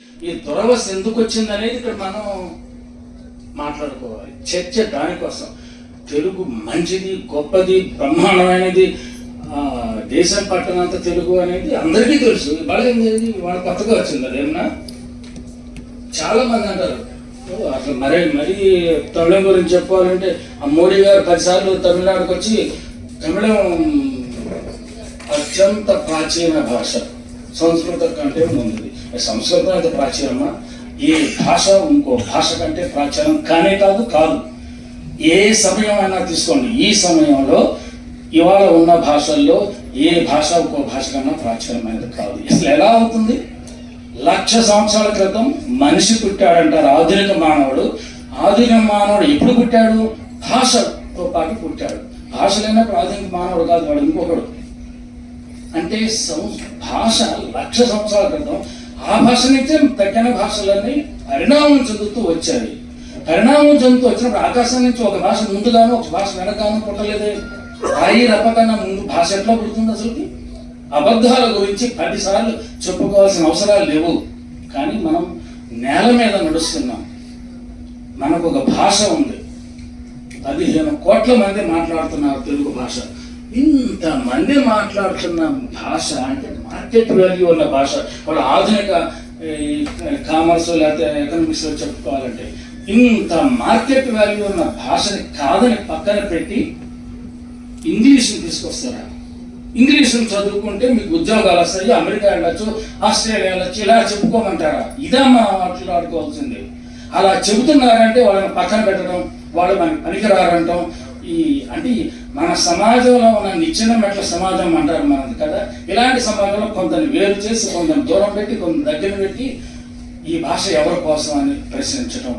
ఈ దురవస్థ ఎందుకు వచ్చింది అనేది ఇక్కడ మనం మాట్లాడుకోవాలి. చర్చ దానికోసం. తెలుగు మంచిది గొప్పది బ్రహ్మాండమైనది దేశం పట్టణంత తెలుగు అనేది అందరికీ తెలుసు. ఇవాళ ఏంది కొత్తగా వచ్చింది అదేమన్నా చాలా మంది అంటారు అసలు మరీ మరీ తమిళం గురించి చెప్పాలంటే ఆ మోడీ గారు పదిసార్లు తమిళనాడుకు వచ్చి తమిళం అత్యంత ప్రాచీన భాష. సంస్కృతం కంటే ముందుది. సంస్కృతం అయితే ప్రాచీనమా? ఏ భాష ఇంకో భాష కంటే ప్రాచీనం కానే కాదు కాదు. ఏ సమయం అయినా తీసుకోండి. ఈ సమయంలో ఇవాళ ఉన్న భాషల్లో ఏ భాష ఇంకో భాష కన్నా ప్రాచీనమైనది కాదు. అసలు ఎలా అవుతుంది? లక్ష సంవత్సరాల క్రితం మనిషి పుట్టాడంటారు ఆధునిక మానవుడు. ఆధునిక మానవుడు ఎప్పుడు పుట్టాడు? భాషతో పాటు పుట్టాడు. భాష లేనప్పుడు ఆధునిక మానవుడు కాదు వాడు ఇంకొకడు. అంటే భాష లక్ష సంవత్సరాల క్రితం ఆ భాష నుంచే తగ్గిన భాషలన్నీ పరిణామం చెందుతూ వచ్చాయి. పరిణామం చెందుతూ వచ్చినప్పుడు ఆకాశం నుంచి ఒక భాష ముందుగాను ఒక భాష వెనకాను పుట్టలేదే. రాయి రప్పకన్నా ముందు భాష ఎట్లా పుడుతుంది అసలుకి? అబద్ధాల గురించి పదిసార్లు చెప్పుకోవాల్సిన అవసరాలు లేవు. కానీ మనం నేల మీద నడుస్తున్నాం. మనకు ఒక భాష ఉంది. పదిహేను కోట్ల మంది మాట్లాడుతున్నారు తెలుగు భాష. ఇంత మంది మాట్లాడుతున్న భాష అంటే మార్కెట్ వాల్యూ ఉన్న భాష. వాళ్ళ ఆధునిక కామర్స్ లేకపోతే ఎకనామిక్స్లో చెప్పుకోవాలంటే ఇంత మార్కెట్ వాల్యూ ఉన్న భాషని కాదని పక్కన పెట్టి ఇంగ్లీష్ని తీసుకొస్తారా? ఇంగ్లీష్ని చదువుకుంటే మీకు ఉద్యోగాలు వస్తాయి అమెరికా వెళ్ళచ్చు ఆస్ట్రేలియా వెళ్ళచ్చు ఇలా చెప్పుకోమంటారా? ఇదా మనం మాట్లాడుకోవాల్సింది. అలా చెబుతున్నారంటే వాళ్ళని పక్కన పెట్టడం వాళ్ళు మనకి పనికిరారంటాం ఈ అంటే మన సమాజంలో ఉన్న నిచ్చిన మెట్ల సమాజం అంటారు మనది కదా. ఇలాంటి సమాజంలో కొంతని వేరు చేసి కొంతని దూరం పెట్టి కొంత దగ్గర పెట్టి ఈ భాష ఎవరి కోసం అని ప్రశ్నించడం